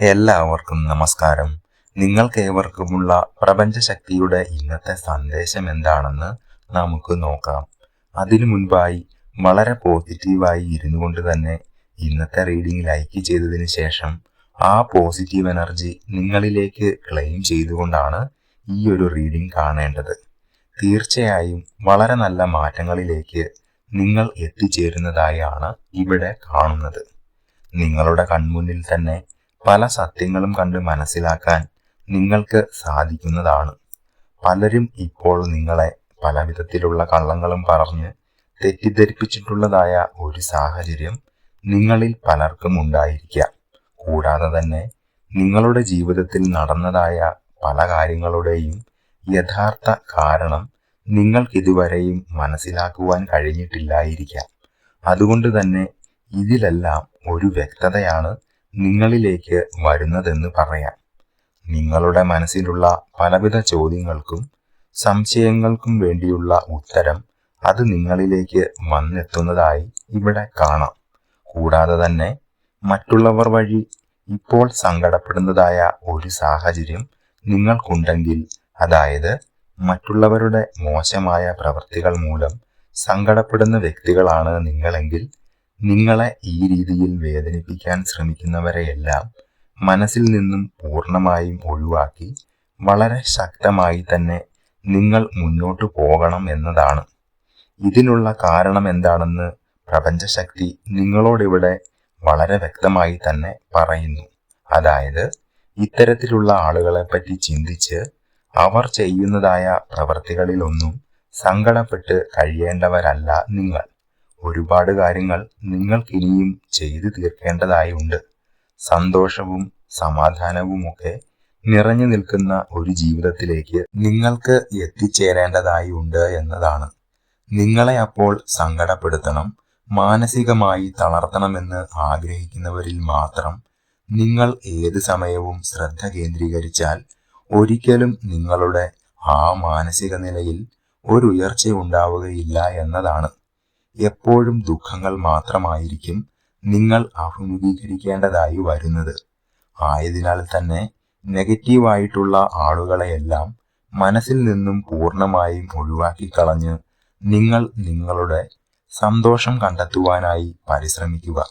എല്ലാവർക്കും നമസ്കാരം. നിങ്ങൾക്കേവർക്കുമുള്ള പ്രപഞ്ചശക്തിയുടെ ഇന്നത്തെ സന്ദേശം എന്താണെന്ന് നമുക്ക് നോക്കാം. അതിനു മുൻപായി വളരെ പോസിറ്റീവായി ഇരുന്നു കൊണ്ട് തന്നെ ഇന്നത്തെ റീഡിംഗ് ലൈക്ക് ചെയ്തതിന് ശേഷം ആ പോസിറ്റീവ് എനർജി നിങ്ങളിലേക്ക് ക്ലെയിം ചെയ്തുകൊണ്ടാണ് ഈ ഒരു റീഡിംഗ് കാണേണ്ടത്. തീർച്ചയായും വളരെ നല്ല മാറ്റങ്ങളിലേക്ക് നിങ്ങൾ എത്തിച്ചേരുന്നതായാണ് ഇവിടെ കാണുന്നത്. നിങ്ങളുടെ കൺമുന്നിൽ തന്നെ പല സത്യങ്ങളും കണ്ട് മനസ്സിലാക്കാൻ നിങ്ങൾക്ക് സാധിക്കുന്നതാണ്. പലരും ഇപ്പോൾ നിങ്ങളെ പല വിധത്തിലുള്ള കള്ളങ്ങളും പറഞ്ഞ് തെറ്റിദ്ധരിപ്പിച്ചിട്ടുള്ളതായ ഒരു സാഹചര്യം നിങ്ങളിൽ പലർക്കും ഉണ്ടായിരിക്കാം. കൂടാതെ തന്നെ നിങ്ങളുടെ ജീവിതത്തിൽ നടന്നതായ പല കാര്യങ്ങളുടെയും യഥാർത്ഥ കാരണം നിങ്ങൾക്കിതുവരെയും മനസ്സിലാക്കുവാൻ കഴിഞ്ഞിട്ടില്ലായിരിക്കാം. അതുകൊണ്ട് തന്നെ ഇതിലെല്ലാം ഒരു വ്യക്തതയാണ് നിങ്ങളിലേക്ക് വരുന്നതെന്ന് പറയാം. നിങ്ങളുടെ മനസ്സിലുള്ള പലവിധ ചോദ്യങ്ങൾക്കും സംശയങ്ങൾക്കും വേണ്ടിയുള്ള ഉത്തരം അത് നിങ്ങളിലേക്ക് വന്നെത്തുന്നതായി ഇവിടെ കാണാം. കൂടാതെ തന്നെ മറ്റുള്ളവർ വഴി ഇപ്പോൾ സങ്കടപ്പെടുന്നതായ ഒരു സാഹചര്യം നിങ്ങൾക്കുണ്ടെങ്കിൽ അതായത് മറ്റുള്ളവരുടെ മോശമായ പ്രവൃത്തികൾ മൂലം സങ്കടപ്പെടുന്ന വ്യക്തികളാണ് നിങ്ങളെങ്കിൽ നിങ്ങളെ ഈ രീതിയിൽ വേദനിപ്പിക്കാൻ ശ്രമിക്കുന്നവരെയെല്ലാം മനസ്സിൽ നിന്നും പൂർണമായും ഒഴിവാക്കി വളരെ ശക്തമായി തന്നെ നിങ്ങൾ മുന്നോട്ടു പോകണം എന്നതാണ്. ഇതിനുള്ള കാരണം എന്താണെന്ന് പ്രപഞ്ചശക്തി നിങ്ങളോടിവിടെ വളരെ വ്യക്തമായി തന്നെ പറയുന്നു. അതായത് ഇത്തരത്തിലുള്ള ആളുകളെ പറ്റി ചിന്തിച്ച് അവർ ചെയ്യുന്നതായ പ്രവൃത്തികളിലൊന്നും സങ്കടപ്പെട്ട് കഴിയേണ്ടവരല്ല നിങ്ങൾ. ഒരുപാട് കാര്യങ്ങൾ നിങ്ങൾക്കിനിയും ചെയ്തു തീർക്കേണ്ടതായി ഉണ്ട് സന്തോഷവും സമാധാനവും ഒക്കെ നിറഞ്ഞു നിൽക്കുന്ന ഒരു ജീവിതത്തിലേക്ക് നിങ്ങൾക്ക് എത്തിച്ചേരേണ്ടതായി ഉണ്ട് എന്നതാണ്. നിങ്ങളെ അപ്പോൾ സങ്കടപ്പെടുത്തണം മാനസികമായി തളർത്തണമെന്ന് ആഗ്രഹിക്കുന്നവരിൽ മാത്രം നിങ്ങൾ ഏത് സമയവും ശ്രദ്ധ കേന്ദ്രീകരിച്ചാൽ ഒരിക്കലും നിങ്ങളുടെ ആ മാനസിക നിലയിൽ ഒരു ഉയർച്ച ഉണ്ടാവുകയില്ല എന്നതാണ്. എപ്പോഴും ദുഃഖങ്ങൾ മാത്രമായിരിക്കും നിങ്ങൾ അഭിമുഖീകരിക്കേണ്ടതായി വരുന്നത്. ആയതിനാൽ തന്നെ നെഗറ്റീവായിട്ടുള്ള ആളുകളെയെല്ലാം മനസ്സിൽ നിന്നും പൂർണമായും ഒഴിവാക്കിക്കളഞ്ഞ് നിങ്ങൾ നിങ്ങളുടെ സന്തോഷം കണ്ടെത്തുവാനായി പരിശ്രമിക്കുക.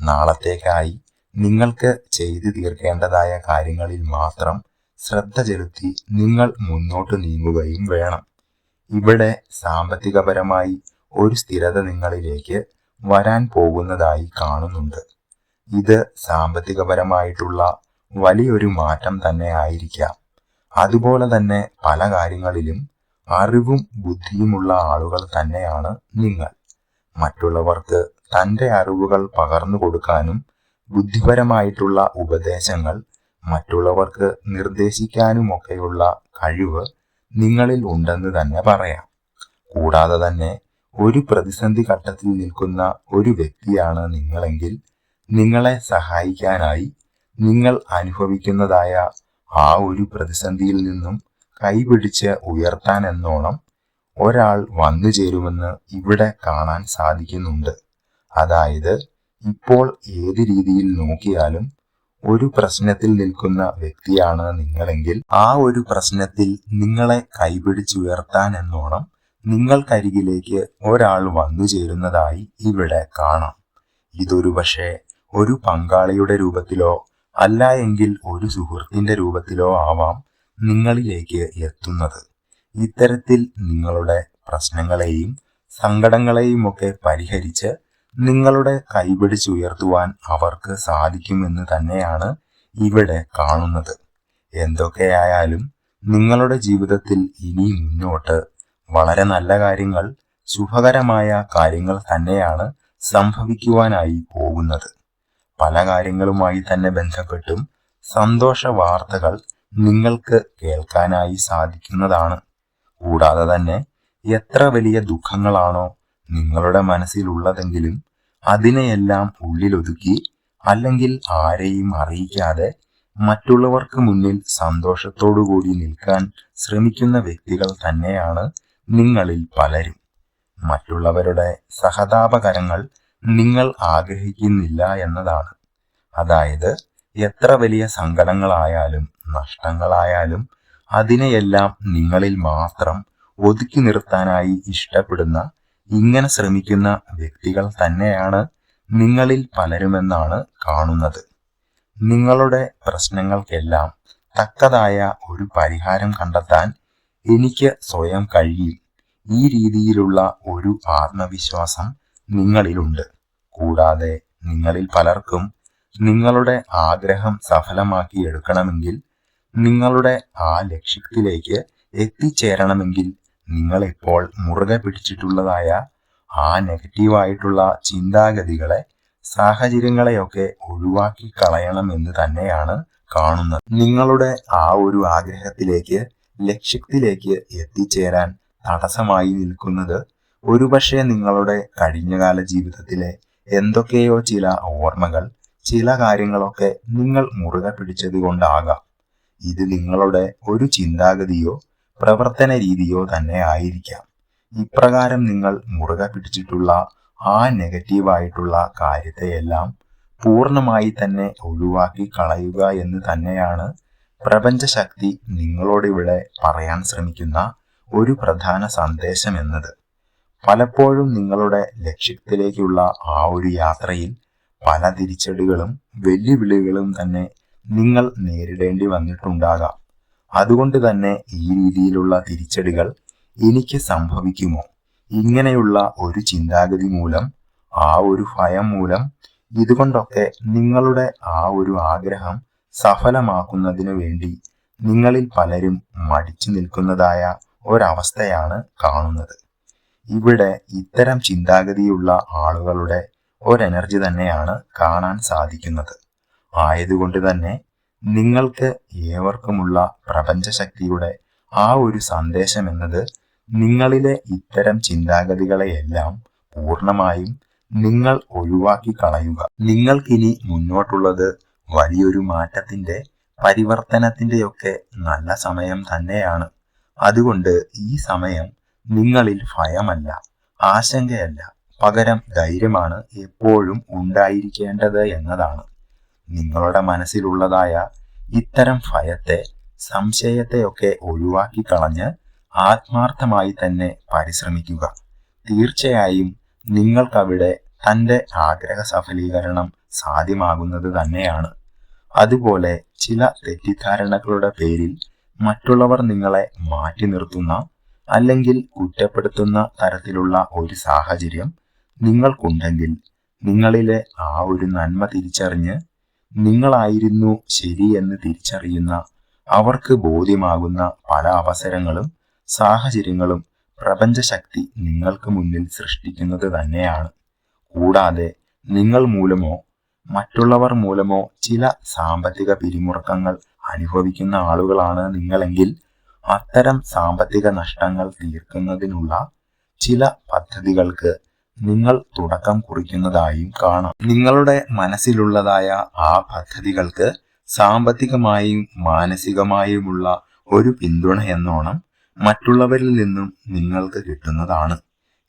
നാളത്തേക്കായി നിങ്ങൾക്ക് ചെയ്തു തീർക്കേണ്ടതായ കാര്യങ്ങളിൽ മാത്രം ശ്രദ്ധ ചെലുത്തി നിങ്ങൾ മുന്നോട്ട് നീങ്ങുകയും വേണം. ഇവിടെ സാമ്പത്തികപരമായി ഒരു സ്ഥിരത നിങ്ങളിലേക്ക് വരാൻ പോകുന്നതായി കാണുന്നുണ്ട്. ഇത് സാമ്പത്തികപരമായിട്ടുള്ള വലിയൊരു മാറ്റം തന്നെ ആയിരിക്കാം. അതുപോലെ തന്നെ പല കാര്യങ്ങളിലും അറിവും ബുദ്ധിയുമുള്ള ആളുകൾ തന്നെയാണ് നിങ്ങൾ. മറ്റുള്ളവർക്ക് തന്റെ അറിവുകൾ പകർന്നു കൊടുക്കാനും ബുദ്ധിപരമായിട്ടുള്ള ഉപദേശങ്ങൾ മറ്റുള്ളവർക്ക് നിർദ്ദേശിക്കാനുമൊക്കെയുള്ള കഴിവ് നിങ്ങളിൽ ഉണ്ടെന്ന് തന്നെ പറയാം. കൂടാതെ തന്നെ ഒരു പ്രതിസന്ധി ഘട്ടത്തിൽ നിൽക്കുന്ന ഒരു വ്യക്തിയാണ് നിങ്ങളെങ്കിൽ നിങ്ങളെ സഹായിക്കാനായി നിങ്ങൾ അനുഭവിക്കുന്നതായ ആ ഒരു പ്രതിസന്ധിയിൽ നിന്നും കൈപിടിച്ച് ഉയർത്താൻ എന്നോണം ഒരാൾ വന്നു ചേരുമെന്ന് ഇവിടെ കാണാൻ സാധിക്കുന്നുണ്ട്. അതായത് ഇപ്പോൾ ഏത് രീതിയിൽ നോക്കിയാലും ഒരു പ്രശ്നത്തിൽ നിൽക്കുന്ന വ്യക്തിയാണ് നിങ്ങളെങ്കിൽ ആ ഒരു പ്രശ്നത്തിൽ നിങ്ങളെ കൈപിടിച്ചുയർത്താൻ എന്നോണം നിങ്ങൾക്കരികിലേക്ക് ഒരാൾ വന്നു ചേരുന്നതായി ഇവിടെ കാണാം. ഇതൊരു പക്ഷേ ഒരു പങ്കാളിയുടെ രൂപത്തിലോ അല്ല എങ്കിൽ ഒരു സുഹൃത്തിന്റെ രൂപത്തിലോ ആവാം നിങ്ങളിലേക്ക് എത്തുന്നത്. ഇത്തരത്തിൽ നിങ്ങളുടെ പ്രശ്നങ്ങളെയും സങ്കടങ്ങളെയും ഒക്കെ പരിഹരിച്ച് നിങ്ങളുടെ കൈപിടിച്ചുയർത്തുവാൻ അവർക്ക് സാധിക്കുമെന്ന് തന്നെയാണ് ഇവിടെ കാണുന്നത്. എന്തൊക്കെയായാലും നിങ്ങളുടെ ജീവിതത്തിൽ ഇനി മുന്നോട്ട് വളരെ നല്ല കാര്യങ്ങൾ ശുഭകരമായ കാര്യങ്ങൾ തന്നെയാണ് സംഭവിക്കുവാനായി പോകുന്നത്. പല കാര്യങ്ങളുമായി തന്നെ ബന്ധപ്പെട്ടും സന്തോഷ വാർത്തകൾ നിങ്ങൾക്ക് കേൾക്കാനായി സാധിക്കുന്നതാണ്. കൂടാതെ തന്നെ എത്ര വലിയ ദുഃഖങ്ങളാണോ നിങ്ങളുടെ മനസ്സിലുള്ളതെങ്കിലും അതിനെയെല്ലാം ഉള്ളിലൊതുക്കി അല്ലെങ്കിൽ ആരെയും അറിയിക്കാതെ മറ്റുള്ളവർക്ക് മുന്നിൽ സന്തോഷത്തോടു കൂടി നിൽക്കാൻ ശ്രമിക്കുന്ന വ്യക്തികൾ തന്നെയാണ് നിങ്ങളിൽ പലരും. മറ്റുള്ളവരുടെ സഹതാപകരങ്ങൾ നിങ്ങൾ ആഗ്രഹിക്കുന്നില്ല എന്നതാണ്. അതായത് എത്ര വലിയ സങ്കടങ്ങളായാലും നഷ്ടങ്ങളായാലും അതിനെയെല്ലാം നിങ്ങളിൽ മാത്രം ഒതുക്കി നിർത്താനായി ഇഷ്ടപ്പെടുന്ന ഇങ്ങനെ ശ്രമിക്കുന്ന വ്യക്തികൾ തന്നെയാണ് നിങ്ങളിൽ പലരുമെന്നാണ് കാണുന്നത്. നിങ്ങളുടെ പ്രശ്നങ്ങൾക്കെല്ലാം തക്കതായ ഒരു പരിഹാരം കണ്ടെത്താൻ എനിക്ക് സ്വയം കഴിയും. ഈ രീതിയിലുള്ള ഒരു ആത്മവിശ്വാസം നിങ്ങളിലുണ്ട്. കൂടാതെ നിങ്ങളിൽ പലർക്കും നിങ്ങളുടെ ആഗ്രഹം സഫലമാക്കി എടുക്കണമെങ്കിൽ നിങ്ങളുടെ ആ ലക്ഷ്യത്തിലേക്ക് എത്തിച്ചേരണമെങ്കിൽ നിങ്ങൾ ഇപ്പോൾ മുറുകെ പിടിച്ചിട്ടുള്ളതായ ആ നെഗറ്റീവായിട്ടുള്ള ചിന്താഗതികളെ സാഹചര്യങ്ങളെയൊക്കെ ഒഴിവാക്കി കളയണമെന്ന് തന്നെയാണ് കാണുന്നത്. നിങ്ങളുടെ ആ ഒരു ആഗ്രഹത്തിലേക്ക് ലക്ഷ്യത്തിലേക്ക് എത്തിച്ചേരാൻ തടസ്സമായി നിൽക്കുന്നത് ഒരുപക്ഷെ നിങ്ങളുടെ കഴിഞ്ഞകാല ജീവിതത്തിലെ എന്തൊക്കെയോ ചില ഓർമ്മകൾ ചില കാര്യങ്ങളൊക്കെ നിങ്ങൾ മുറുകെ പിടിച്ചത് കൊണ്ടാകാം. ഇത് നിങ്ങളുടെ ഒരു ചിന്താഗതിയോ പ്രവർത്തന രീതിയോ തന്നെ ആയിരിക്കാം. ഇപ്രകാരം നിങ്ങൾ മുറുകെ പിടിച്ചിട്ടുള്ള ആ നെഗറ്റീവായിട്ടുള്ള കാര്യത്തെയെല്ലാം പൂർണമായി തന്നെ ഒഴിവാക്കി കളയുക എന്ന് തന്നെയാണ് പ്രപഞ്ചശക്തി നിങ്ങളോടിവിടെ പറയാൻ ശ്രമിക്കുന്ന ഒരു പ്രധാന സന്ദേശം എന്നത് പലപ്പോഴും നിങ്ങളുടെ ലക്ഷ്യത്തിലേക്കുള്ള ആ ഒരു യാത്രയിൽ പല തിരിച്ചടികളും വെല്ലുവിളികളും തന്നെ നിങ്ങൾ നേരിടേണ്ടി വന്നിട്ടുണ്ടാകാം. അതുകൊണ്ട് തന്നെ ഈ രീതിയിലുള്ള തിരിച്ചടികൾ എനിക്ക് സംഭവിക്കുമോ? ഇങ്ങനെയുള്ള ഒരു ചിന്താഗതി മൂലം ആ ഒരു ഭയം മൂലം ഇതുകൊണ്ടൊക്കെ നിങ്ങളുടെ ആ ഒരു ആഗ്രഹം സഫലമാക്കുന്നതിനു വേണ്ടി നിങ്ങളിൽ പലരും മടിച്ചു നിൽക്കുന്നതായ ഒരവസ്ഥയാണ് കാണുന്നത്. ഇവിടെ ഇത്തരം ചിന്താഗതിയുള്ള ആളുകളുടെ ഒരെനർജി തന്നെയാണ് കാണാൻ സാധിക്കുന്നത്. ആയതുകൊണ്ട് തന്നെ നിങ്ങൾക്ക് ഏവർക്കുമുള്ള പ്രപഞ്ചശക്തിയുടെ ആ ഒരു സന്ദേശം എന്നത് നിങ്ങളിലെ ഇത്തരം ചിന്താഗതികളെയെല്ലാം പൂർണമായും നിങ്ങൾ ഒഴിവാക്കി കളയുക. നിങ്ങൾക്കിനി മുന്നോട്ടുള്ളത് വലിയൊരു മാറ്റത്തിന്റെ പരിവർത്തനത്തിന്റെയൊക്കെ നല്ല സമയം തന്നെയാണ്. അതുകൊണ്ട് ഈ സമയം നിങ്ങളിൽ ഭയമല്ല ആശങ്കയല്ല പകരം ധൈര്യമാണ് എപ്പോഴും ഉണ്ടായിരിക്കേണ്ടത് എന്നതാണ്. നിങ്ങളുടെ മനസ്സിലുള്ളതായ ഇത്തരം ഭയത്തെ സംശയത്തെയൊക്കെ ഒഴിവാക്കി കളഞ്ഞ് ആത്മാർത്ഥമായി തന്നെ പരിശ്രമിക്കുക. തീർച്ചയായും നിങ്ങൾക്കവിടെ തന്റെ ആഗ്രഹ സഫലീകരണം സാധ്യമാകുന്നത് തന്നെയാണ്. അതുപോലെ ചില തെറ്റിദ്ധാരണകളുടെ പേരിൽ മറ്റുള്ളവർ നിങ്ങളെ മാറ്റി നിർത്തുന്ന അല്ലെങ്കിൽ കുറ്റപ്പെടുത്തുന്ന തരത്തിലുള്ള ഒരു സാഹചര്യം നിങ്ങൾക്കുണ്ടെങ്കിൽ നിങ്ങളിലെ ആ ഒരു നന്മ തിരിച്ചറിഞ്ഞ് നിങ്ങളായിരുന്നു ശരിയെന്ന് തിരിച്ചറിയുന്ന അവർക്ക് ബോധ്യമാകുന്ന പല അവസരങ്ങളും സാഹചര്യങ്ങളും പ്രപഞ്ചശക്തി നിങ്ങൾക്ക് മുന്നിൽ സൃഷ്ടിക്കുന്നത് തന്നെയാണ്. കൂടാതെ നിങ്ങൾ മൂലമോ മറ്റുള്ളവർ മൂലമോ ചില സാമ്പത്തിക പിരിമുറുക്കങ്ങൾ അനുഭവിക്കുന്ന ആളുകളാണ് നിങ്ങളെങ്കിൽ അത്തരം സാമ്പത്തിക നഷ്ടങ്ങൾ തീർക്കുന്നതിനുള്ള ചില പദ്ധതികൾക്ക് നിങ്ങൾ തുടക്കം കുറിക്കുന്നതായും കാണാം. നിങ്ങളുടെ മനസ്സിലുള്ളതായ ആ പദ്ധതികൾക്ക് സാമ്പത്തികമായും മാനസികമായുമുള്ള ഒരു പിന്തുണ എന്നോണം മറ്റുള്ളവരിൽ നിന്നും നിങ്ങൾക്ക് കിട്ടുന്നതാണ്.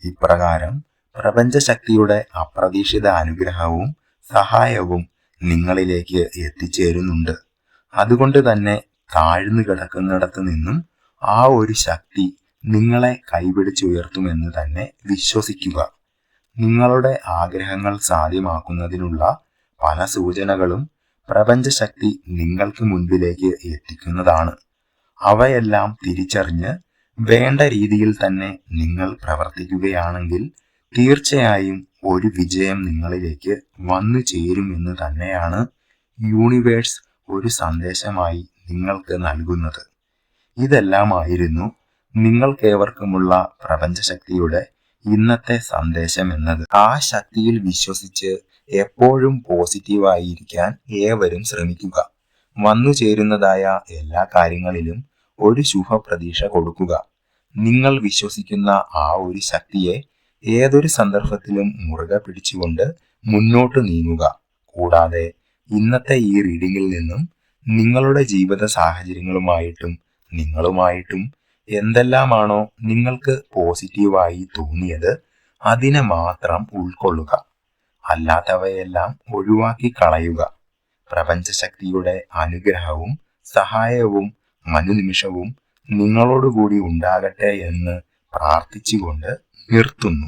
ഇപ്രകാരം പ്രപഞ്ചശക്തിയുടെ അപ്രതീക്ഷിത അനുഗ്രഹവും സഹായവും നിങ്ങളിലേക്ക് എത്തിച്ചേരുന്നുണ്ട്. അതുകൊണ്ട് തന്നെ താഴ്ന്നു കിടക്കുന്നിടത്ത് നിന്നും ആ ഒരു ശക്തി നിങ്ങളെ കൈപിടിച്ചുയർത്തുമെന്ന് തന്നെ വിശ്വസിക്കുക. നിങ്ങളുടെ ആഗ്രഹങ്ങൾ സാധ്യമാക്കുന്നതിനുള്ള പല സൂചനകളും പ്രപഞ്ചശക്തി നിങ്ങൾക്ക് മുൻപിലേക്ക് എത്തിക്കുന്നതാണ്. അവയെല്ലാം തിരിച്ചറിഞ്ഞ് വേണ്ട രീതിയിൽ തന്നെ നിങ്ങൾ പ്രവർത്തിക്കുകയാണെങ്കിൽ തീർച്ചയായും ഒരു വിജയം നിങ്ങളിലേക്ക് വന്നു ചേരുമെന്ന് തന്നെയാണ് യൂണിവേഴ്സ് ഒരു സന്ദേശമായി നിങ്ങൾക്ക് നൽകുന്നത്. ഇതെല്ലാമായിരുന്നു നിങ്ങൾക്കേവർക്കുമുള്ള പ്രപഞ്ചശക്തിയുടെ ഇന്നത്തെ സന്ദേശം എന്നത്. ആ ശക്തിയിൽ വിശ്വസിച്ച് എപ്പോഴും പോസിറ്റീവായിരിക്കാൻ ഏവരും ശ്രമിക്കുക. വന്നു ചേരുന്നതായ എല്ലാ കാര്യങ്ങളിലും ഒരു ശുഭപ്രതീക്ഷ കൊടുക്കുക. നിങ്ങൾ വിശ്വസിക്കുന്ന ആ ഒരു ശക്തിയെ ഏതൊരു സന്ദർഭത്തിലും മുറുകെ പിടിച്ചുകൊണ്ട് മുന്നോട്ട് നീങ്ങുക. കൂടാതെ ഇന്നത്തെ ഈ റീഡിങ്ങിൽ നിന്നും നിങ്ങളുടെ ജീവിത സാഹചര്യങ്ങളുമായിട്ടും നിങ്ങളുമായിട്ടും എന്തെല്ലാമാണോ നിങ്ങൾക്ക് പോസിറ്റീവായി തോന്നിയത് അതിനെ മാത്രം ഉൾക്കൊള്ളുക. അല്ലാത്തവയെല്ലാം ഒഴിവാക്കി കളയുക. പ്രപഞ്ചശക്തിയുടെ അനുഗ്രഹവും സഹായവും മനുനിമിഷവും നിങ്ങളോടുകൂടി ഉണ്ടാകട്ടെ എന്ന് പ്രാർത്ഥിച്ചുകൊണ്ട് നിർത്തുന്നു.